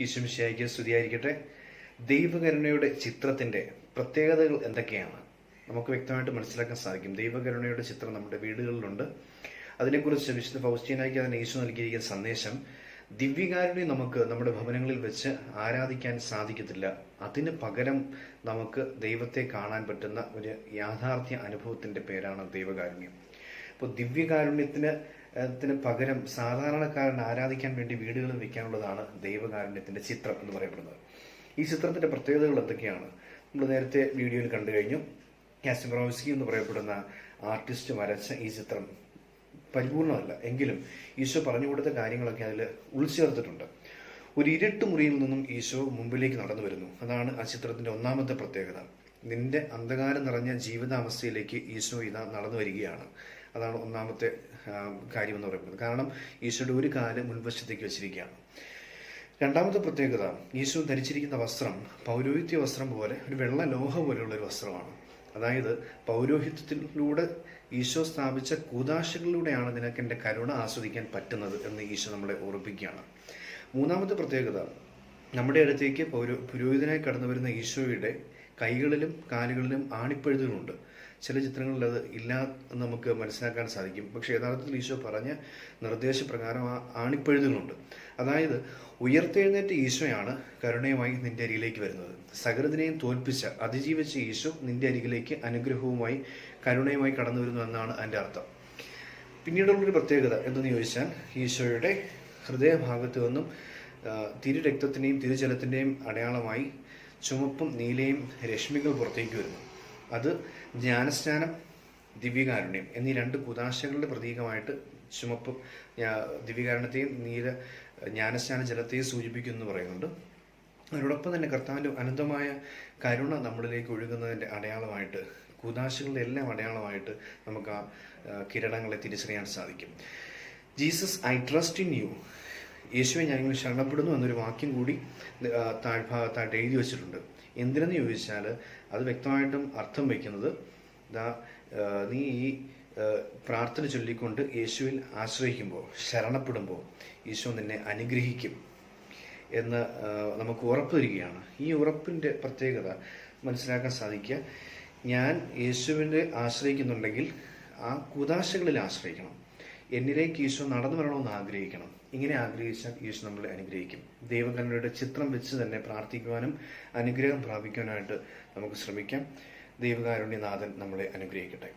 ഈശ്വമിശിയായിക്ക് സ്തുതിയായിരിക്കട്ടെ. ദൈവകരുണയുടെ ചിത്രത്തിന്റെ പ്രത്യേകതകൾ എന്തൊക്കെയാണ്? നമുക്ക് വ്യക്തമായിട്ട് മനസ്സിലാക്കാൻ സാധിക്കും. ദൈവകരുണയുടെ ചിത്രം നമ്മുടെ വീടുകളിലുണ്ട്. അതിനെക്കുറിച്ച് വിശുദ്ധ ഫൗസ്റ്റീനായിക്ക് അതിന് യേശു നൽകിയിരിക്കുന്ന സന്ദേശം ദിവ്യകാരുണ്യം നമുക്ക് നമ്മുടെ ഭവനങ്ങളിൽ വെച്ച് ആരാധിക്കാൻ സാധിക്കത്തില്ല. അതിന് പകരം നമുക്ക് ദൈവത്തെ കാണാൻ പറ്റുന്ന ഒരു യാഥാർത്ഥ്യ അനുഭവത്തിന്റെ പേരാണ് ദൈവകാരുണ്യം. അപ്പോൾ ദിവ്യകാരുണ്യത്തിന് ത്തിന് പകരം സാധാരണക്കാരൻ ആരാധിക്കാൻ വേണ്ടി വീടുകളിൽ വെക്കാനുള്ളതാണ് ദൈവകാരുണ്യത്തിന്റെ ചിത്രം എന്ന് പറയപ്പെടുന്നത്. ഈ ചിത്രത്തിന്റെ പ്രത്യേകതകൾ എന്തൊക്കെയാണ്? നമ്മൾ നേരത്തെ വീഡിയോയിൽ കണ്ടു കഴിഞ്ഞു. കാസ്റ്റിമറോവ്സ്കി എന്ന് പറയപ്പെടുന്ന ആർട്ടിസ്റ്റ് വരച്ച ഈ ചിത്രം പരിപൂർണമല്ല. എങ്കിലും ഈശോ പറഞ്ഞു കൊടുത്ത കാര്യങ്ങളൊക്കെ അതിൽ ഉൾച്ചേർത്തിട്ടുണ്ട്. ഒരു ഇരുട്ട് മുറിയിൽ നിന്നും ഈശോ മുമ്പിലേക്ക് നടന്നു വരുന്നു. അതാണ് ആ ചിത്രത്തിന്റെ ഒന്നാമത്തെ പ്രത്യേകത. നിന്റെ അന്ധകാരം നിറഞ്ഞ ജീവിതാവസ്ഥയിലേക്ക് ഈശോ ഇതാ നടന്നു വരികയാണ്. അതാണ് ഒന്നാമത്തെ കാര്യം എന്ന് പറയുന്നത്. കാരണം ഈശോയുടെ ഒരു കാൽ മുൻവശത്തേക്ക് വെച്ചിരിക്കുകയാണ്. രണ്ടാമത്തെ പ്രത്യേകത ഈശോ ധരിച്ചിരിക്കുന്ന വസ്ത്രം പൗരോഹിത്യ വസ്ത്രം പോലെ ഒരു വെള്ള ലോഹ പോലെയുള്ള ഒരു വസ്ത്രമാണ്. അതായത് പൗരോഹിത്യത്തിലൂടെ ഈശോ സ്ഥാപിച്ച കൂതാശകളിലൂടെയാണ് നിനക്ക് എന്റെ കരുണ ആസ്വദിക്കാൻ പറ്റുന്നത് എന്ന് ഈശോ നമ്മളെ ഓർപ്പിക്കുകയാണ് മൂന്നാമത്തെ പ്രത്യേകത നമ്മുടെ അടുത്തേക്ക് പൗരോ പുരോഹിതനായി കടന്നു വരുന്ന ഈശോയുടെ കൈകളിലും കാലുകളിലും ആണിപ്പഴുതുകളുണ്ട്. ചില ചിത്രങ്ങളിൽ അത് ഇല്ല നമുക്ക് മനസ്സിലാക്കാൻ സാധിക്കും. പക്ഷേ യഥാർത്ഥത്തിൽ ഈശോ പറഞ്ഞ നിർദ്ദേശപ്രകാരം ആ ആണിപ്പഴുതുകളുണ്ട്. അതായത് ഉയർത്തെഴുന്നേറ്റ് ഈശോയാണ് കരുണയുമായി നിന്റെ അരികിലേക്ക് വരുന്നത്. സകൃതിനെയും തോൽപ്പിച്ച അതിജീവിച്ച ഈശോ നിന്റെ അരികിലേക്ക് അനുഗ്രഹവുമായി കരുണയുമായി കടന്നു വരുന്നു എന്നാണ് അതിന്റെ അർത്ഥം. പിന്നീടുള്ളൊരു പ്രത്യേകത എന്തെന്ന് ചോദിച്ചാൽ ഈശോയുടെ ഹൃദയഭാഗത്തു നിന്നും തിരു രക്തത്തിന്റെയും തിരുജലത്തിന്റെയും അടയാളമായി ചുമപ്പും നീലയും രശ്മികൾ പുറത്തേക്ക് വരുന്നു. അത് ജ്ഞാനസ്നാനം ദിവ്യകാരുണ്യം എന്നീ രണ്ട് കുതാശകളുടെ പ്രതീകമായിട്ട് ചുമപ്പ് ദിവ്യകാരണത്തെയും നീല ജ്ഞാനസ്നാന ജലത്തെയും സൂചിപ്പിക്കുന്നു എന്ന് പറയുന്നുണ്ട്. അതോടൊപ്പം തന്നെ കർത്താവിന്റെ അനന്തമായ കരുണ നമ്മളിലേക്ക് ഒഴുകുന്നതിന്റെ അടയാളമായിട്ട് കുതാശകളുടെ എല്ലാം അടയാളമായിട്ട് നമുക്ക് ആ, കിരണങ്ങളെ തിരിച്ചറിയാൻ സാധിക്കും. Jesus I trust in you. യേശുവെ ഞാൻ ഇങ്ങനെ ശരണപ്പെടുന്നു എന്നൊരു വാക്യം കൂടി താഴ്ഭാഗത്തായിട്ട് എഴുതി വച്ചിട്ടുണ്ട്. എന്തിനെന്ന് ചോദിച്ചാൽ അത് വ്യക്തമായിട്ടും അർത്ഥം വയ്ക്കുന്നത് ദാ നീ ഈ പ്രാർത്ഥന ചൊല്ലിക്കൊണ്ട് യേശുവിൽ ആശ്രയിക്കുമ്പോൾ ശരണപ്പെടുമ്പോൾ ഈശോ നിന്നെ അനുഗ്രഹിക്കും എന്ന് നമുക്ക് ഉറപ്പ് തരികയാണ്. ഈ ഉറപ്പിന്റെ പ്രത്യേകത മനസ്സിലാക്കാൻ സാധിക്കുക. ഞാൻ യേശുവിനെ ആശ്രയിക്കുന്നുണ്ടെങ്കിൽ ആ കുതാശകളിൽ ആശ്രയിക്കണം. എന്നിലേക്ക് ഈശോ നടന്നു വരണമെന്ന് ആഗ്രഹിക്കണം. ഇങ്ങനെ ആഗ്രഹിച്ചാൽ ഈശോ നമ്മളെ അനുഗ്രഹിക്കും. ദൈവകരുണയുടെ ചിത്രം വെച്ച് തന്നെ പ്രാർത്ഥിക്കുവാനും അനുഗ്രഹം പ്രാപിക്കുവാനായിട്ട് നമുക്ക് ശ്രമിക്കാം. ദൈവകാരുണ്യനാഥൻ നമ്മളെ അനുഗ്രഹിക്കട്ടെ.